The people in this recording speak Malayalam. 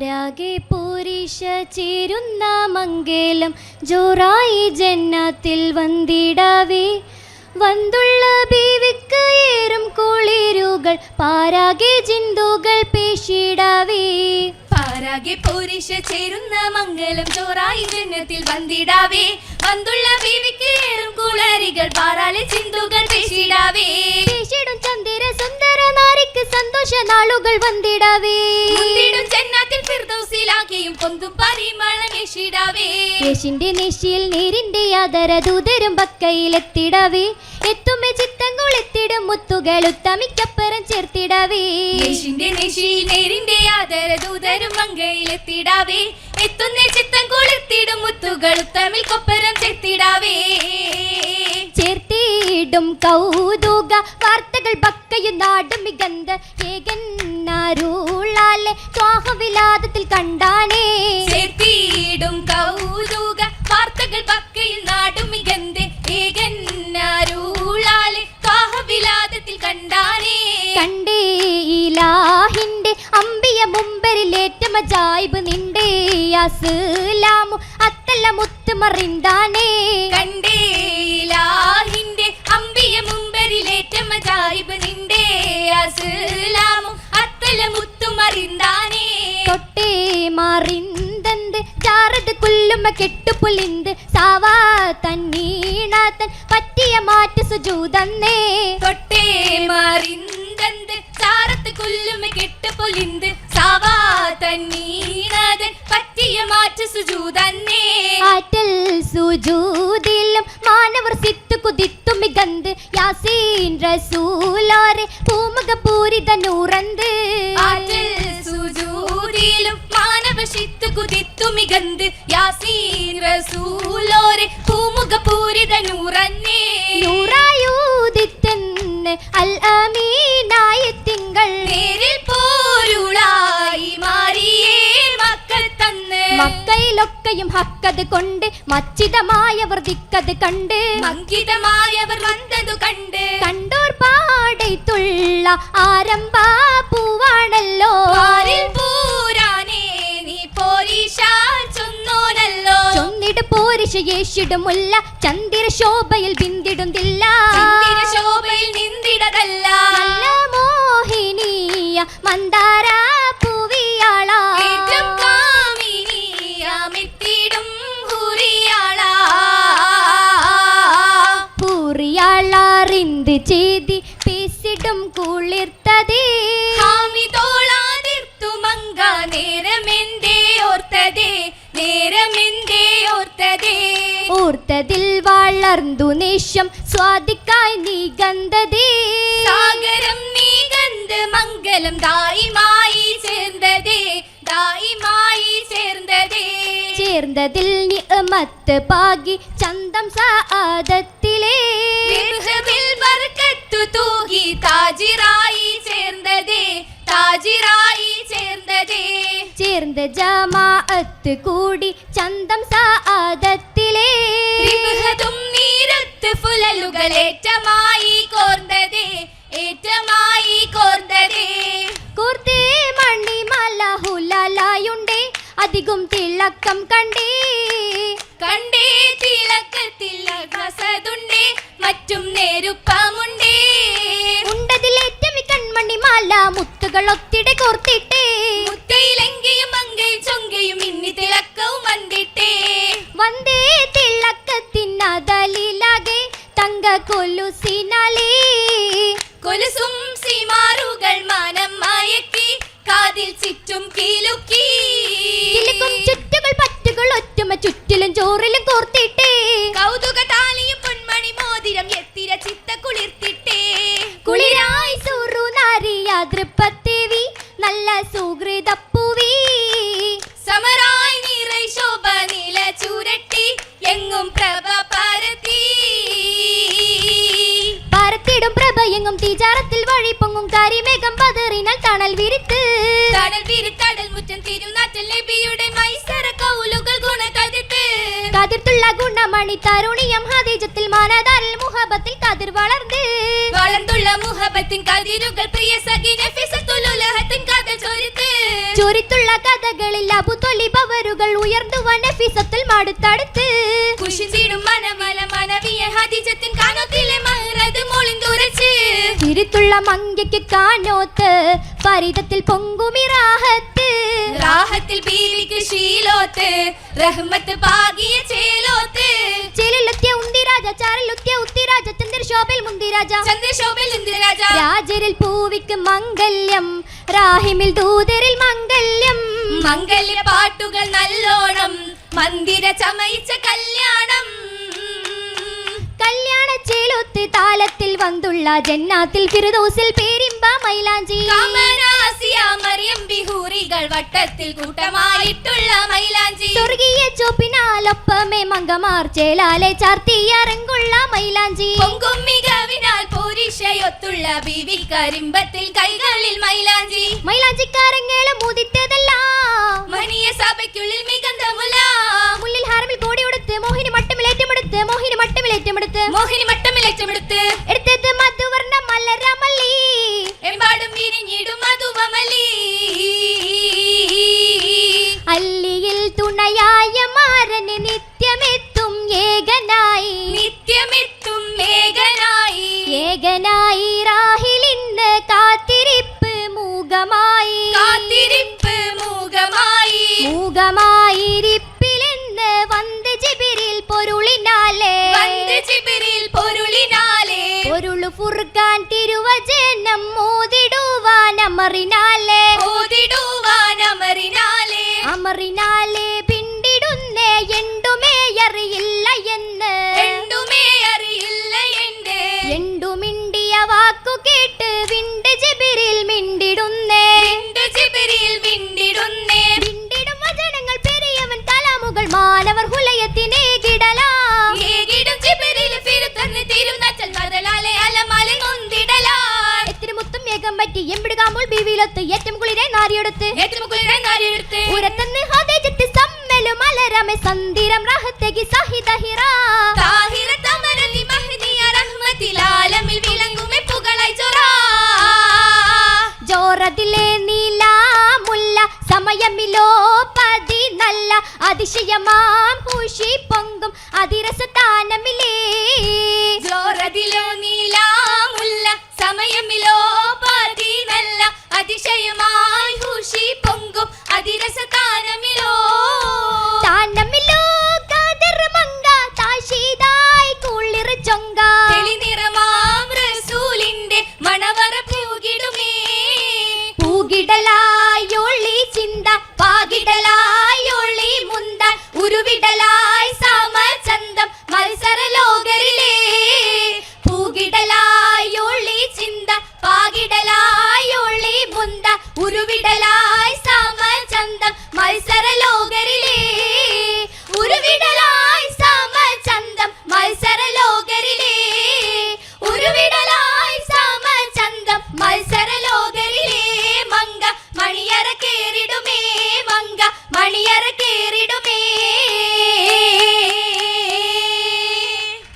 പാരാകെ പൂരിഷ ചേരുന്ന മംഗലം ജോറായി ജന്നത്തിൽ വന്തിടാവേ. വന്തുള്ള ബീവിക്ക് ഏറും കുളിരുകൾ പാരാകെ ജിന്തുകൾ പേശിടാവേ. പാരാകെ പൂരിഷ ചേരുന്ന മംഗലം ചോറായി ജന്നത്തിൽ വന്നിടാവേ വന്തുള്ള ബീവിക്ക് ഏറും കുളരികൾ പാറാലെ ചിന്തുകൾ പേശിടാവേ. പേശിടും ചന്ദിര സുന്ദര നാരിക്ക് സന്തോഷ നാളുകൾ വന്നിടവേ യേശിന്റെ നിശയിൽ നേരിന്റെ ആദര ദൂതരും ബക്കയിലെത്തിടവേ എത്തുമേ ചിത്തങ്ങൾ എത്തിടും മുത്തുകൾ ഉത്തമിക്കപ്പുറം ചേർത്തിടവേ. യേശുവിന്റെ നെശിയിൽ നേരിന്റെ ആദര ദൂതരും മങ്കയിലെത്തിടാവേ എത്തുന്ന ചിത്തം കൊളുത്തിടും മുത്തുകൾ തമ്മിൽ കൊപ്പരം ചെത്തിടാവേ ചേർത്തിടും കൗതുക വാർത്തകൾ ബക്കയും നാടും മികന്ത ഏകന്നാരുളാലെ സ്വാഹവിലാദത്തിൽ കണ്ടാനേ അസ്ലാമു അത്തല്ല മുത്ത് മറിന്താനേ കണ്ടേലാഹിന്റെ അമ്പിയ മുമ്പരിലേറ്റ മജായിബ് നിന്റെ അസ്ലാമും അത്തല മുത്തുമറിന്താനേ. തൊട്ടേ മറിന്തന്ത് ചാറത് കുല്ലുമ്മ കെട്ടുപുലിന്ത് സാവാ തന്നീണാത്തൻ പറ്റിയ മാറ്റ് സുജൂതന്നേ. തൊട്ടേ മാറിന്തന്ത് ചാറത്ത് കൊല്ലുമ സാവാ തന്നീണതൻ പറ്റിയ മാറ്റ സുജൂതന്നേ. ആറ്റൽ സുജൂതിലും മാനവർ സിത്തു കുതിത്തു മികന്ത്. യാസീൻ റസൂലോരെ പൂമുഖ പൂരിത നൂറന്ത്. ആറ്റൽ മാനവശിത്ത് കുതിത്തു മികന്ത്. യാസീൻ റസൂലോരെ പൂമുഖ പൂരിത നൂറന്നേ. നൂറായൂതിത്തെന്ന് അൽ അമീനായ മക്കയിലൊക്കെയും ഹക്കത് കൊണ്ട് മച്ചിതമായവർ ദിക്കത് കണ്ട് മങ്കിതമായവർ വന്നതു കണ്ട് കണ്ടോർ പാടത്തുള്ള ആരംഭാ പൂവാണല്ലോ. ആരിൽ പൂരാനേ നീ ചൊന്നോനല്ലോ. ചൊന്നിട് പോരിശ യേശിടുമുല്ല ചന്ദിര ശോഭയിൽ ബിന്ദിടുന്നില്ല ചന്ദ്ര ശോഭയിൽ നിന്ദിടതല്ല നല്ല മോഹിനീയ മന്ദാര പേസിടും കുളിർത്തതേ ഹാമിതോളാതിർത്തു മങ്ക നേരമെന്തേ ഓർത്തതേ നേരമെന്തേ ഓർത്തതേ ഓർത്തതിൽ വളർന്നു നേഷം സ്വാദിക്കായി നീ ഗന്ധതേ സാഗരം നീ ഗന്ധ മംഗലം ദായിമായി ചേർന്നതേ ദായിമായി ചേർന്നതേ ചേർന്നതിൽ നിഅമത്ത് പാകി ചന്തം സാദത്തിലേ തൂകി താജിറായി ചേർന്നതേ താജിറായി ചേർന്നതേ. ചേർந்த ജമാഅത്ത് കൂടി ചന്തം സാദത്തിലേ. നീരത്ത് ഫുലലുകൾ ഏറ്റമായി കോർന്നതേ ഏറ്റമായി കോർന്നതേ. കൂർത്തേ മണിമല ഹുലാലായുണ്ടേ അധികം തിളക്കം കണ്ടേ. കണ്ടേ തിളക്കത്തിൽ അഗ്നസതുണ്ടേ മറ്റും നേരുപ്പമുണ്ടേ. ഉണ്ടതിലേറ്റമി കൺമണി മാല മുത്തുകൾ ഒത്തിടെ കോർത്തിട്ടേ. മുത്തയിലെങ്കയും കരിമേഘം പതറിനാൽ തണൽ വിരിത്ത്. കടൽ വിരിത്തടൽ മുറ്റം തിരുനാറ്റൽ നബിയുടെ മൈസര കൗലുകൾ ഗുണകതിട്ട് കതിർത്തുള്ള ഗുണമണി തരുണിയം ഹദീജത്തിൽ മാനദാരിൽ മുഹബത്തിൽ കതിർ വളർന്ന്. വളർന്നുള്ള മുഹബത്തിൻ കതിരുകൾ പ്രിയ സഖി നഫിസത്തുൽ ഉലഹത്തിൻ കഥ ചൊരിത്ത്. ചൊരിത്തുള്ള കഥകളിൽ അബുതൊലിബവരുകൾ ഉയർന്നു വനഫിസത്തിൽ മടുത്തടുത്ത്. കുശിച്ചിടും മനമല മനവിയ ഹദിജത്തിൻ തിരുത്തുള്ള മങ്കയ്ക്ക് കാണോത്ത് പരിതത്തിൽ പൊങ്കുമിറാഹത്ത്. റാഹത്തിൽ ബീവിക്ക് ശീലോത്ത് റഹ്മത്ത് പാകിയ ചേലോത്ത്. ചിലിലെത്തിയ ഉന്തിരാജ ചാറിലുത്തിയ ഉത്തിരാജ ചന്ദ്രശോഭിൽ മുന്തിരാജ ചന്ദ്രശോഭിൽ ഇന്ദിരാജ രാജരിൽ പൂവിക്ക് മംഗല്യം റാഹിമിൽ ദൂതരിൽ മംഗല്യം. മംഗല്യ പാട്ടുകൾ നല്ലോണം മന്ദിര ചമയിച്ച കല്യാണം. കല്യാണ ചേലൊത്ത് വന്തുള്ള ജന്നാത്തിൽ ഫിറുദൗസിൽ പേരിമ്പ മൈലാഞ്ചി. മറിയം ബിഹൂറികൾ വട്ടത്തിൽ കൂട്ടമായിട്ടുള്ള മൈലാഞ്ചി. സ്വർഗീയ ചോപ്പിനാലൊപ്പമേ മങ്കമാർ ചേലാലെ ചാർത്തിയറങ്ങുള്ള മൈലാഞ്ചി. പൊങ്കും മികവിനാൽ പോരിഷയൊത്തുള്ള ബീവി കരിമ്പത്തിൽ കൈകളിൽ മൈലാഞ്ചി. മൈലാഞ്ചിക്കാരങ്ങളെ മുതിത്തതല്ല മനിയ സഭയ്ക്കുള്ളിൽ മികന്തമുല മുള്ളിൽ ഹാരമിൽ കോടി കൊടുത്ത് മോഹിനി മട്ടമിൽ ഏറ്റമെടുത്ത് മോഹിനി മട്ടമിൽ ഏറ്റമെടുത്ത് മോഹിനി മട്ടമിൽ ഏറ്റെടുത്ത് എടുത്തത് അമറിനാലേ. ഓതിടുവാൻ അമറിനാലേ. അമറിനാലേ ഏറ്റവും കുളിരെ നാരിയെടുത്ത് ഉരത്തന്ന് ഹോദേജത്ത് സമ്മലു മലരമെ സന്ദിരം റഹത്തകി സഹിത ഹിറ താഹിറ തമരതി മഹ്ദിയ റഹ്മത്തിലാലമിൽ വിളങ്ങുമെ പുകളായി ചൊറാ. ജോറതിലെ നീലാമുല്ല സമയമിലോ പതി നല്ല അതിശയമാം പൂശി പൊങ്കും അതിരസത്താനമിലേ